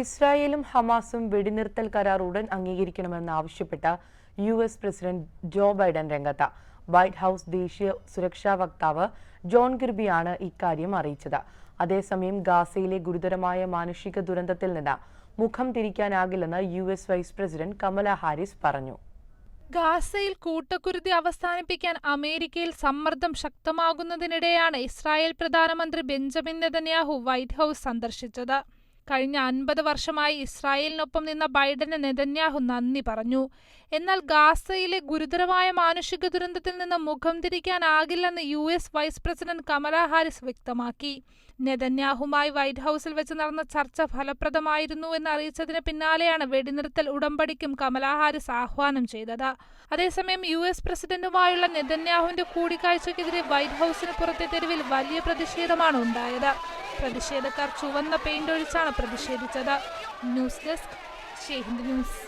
ഇസ്രായേലും ഹമാസും വെടിനിർത്തൽ കരാർ ഉടൻ അംഗീകരിക്കണമെന്ന് ആവശ്യപ്പെട്ട U S president Joe Biden രംഗത്ത്. വൈറ്റ് ഹൌസ് ദേശീയ സുരക്ഷാ വക്താവ് ജോൺ കിർബിയാണ് ഇക്കാര്യം അറിയിച്ചത്. അതേസമയം ഗാസയിലെ ഗുരുതരമായ മാനുഷിക ദുരന്തത്തിൽ നിന്ന് മുഖം തിരിക്കാനാകില്ലെന്ന് U S vice president Kamala Harris പറഞ്ഞു. ഗാസയിൽ കൂട്ടക്കുരുതി അവസാനിപ്പിക്കാൻ അമേരിക്കയിൽ സമ്മർദ്ദം ശക്തമാകുന്നതിനിടെയാണ് ഇസ്രായേൽ പ്രധാനമന്ത്രി ബെഞ്ചമിൻ നെതന്യാഹു വൈറ്റ് ഹൌസ് സന്ദർശിച്ചത്. കഴിഞ്ഞ അൻപത് വർഷമായി ഇസ്രായേലിനൊപ്പം നിന്ന ബൈഡന് നെതന്യാഹു നന്ദി പറഞ്ഞു. എന്നാൽ ഗാസയിലെ ഗുരുതരമായ മാനുഷിക ദുരന്തത്തിൽ നിന്ന് മുഖം തിരിക്കാനാകില്ലെന്ന് U S vice president Kamala Harris വ്യക്തമാക്കി. നെതന്യാഹുമായി വൈറ്റ് ഹൌസിൽ വെച്ച് നടന്ന ചർച്ച ഫലപ്രദമായിരുന്നു എന്ന് അറിയിച്ചതിന് പിന്നാലെയാണ് വെടിനിർത്തൽ ഉടമ്പടിക്കും കമലാ ഹാരിസ് ആഹ്വാനം ചെയ്തത്. അതേസമയം യു എസ് പ്രസിഡന്റുമായുള്ള നെതന്യാഹുവിന്റെ കൂടിക്കാഴ്ചയ്ക്കെതിരെ വൈറ്റ് ഹൌസിന് പുറത്തെ തെരുവിൽ വലിയ പ്രതിഷേധമാണ് ഉണ്ടായത്. പ്രതിഷേധക്കാർ ചുവന്ന പെയിന്റ് ഒഴിച്ചാണ് പ്രതിഷേധിച്ചത്. News desk ഷെയ്ഹിന്ദ് news.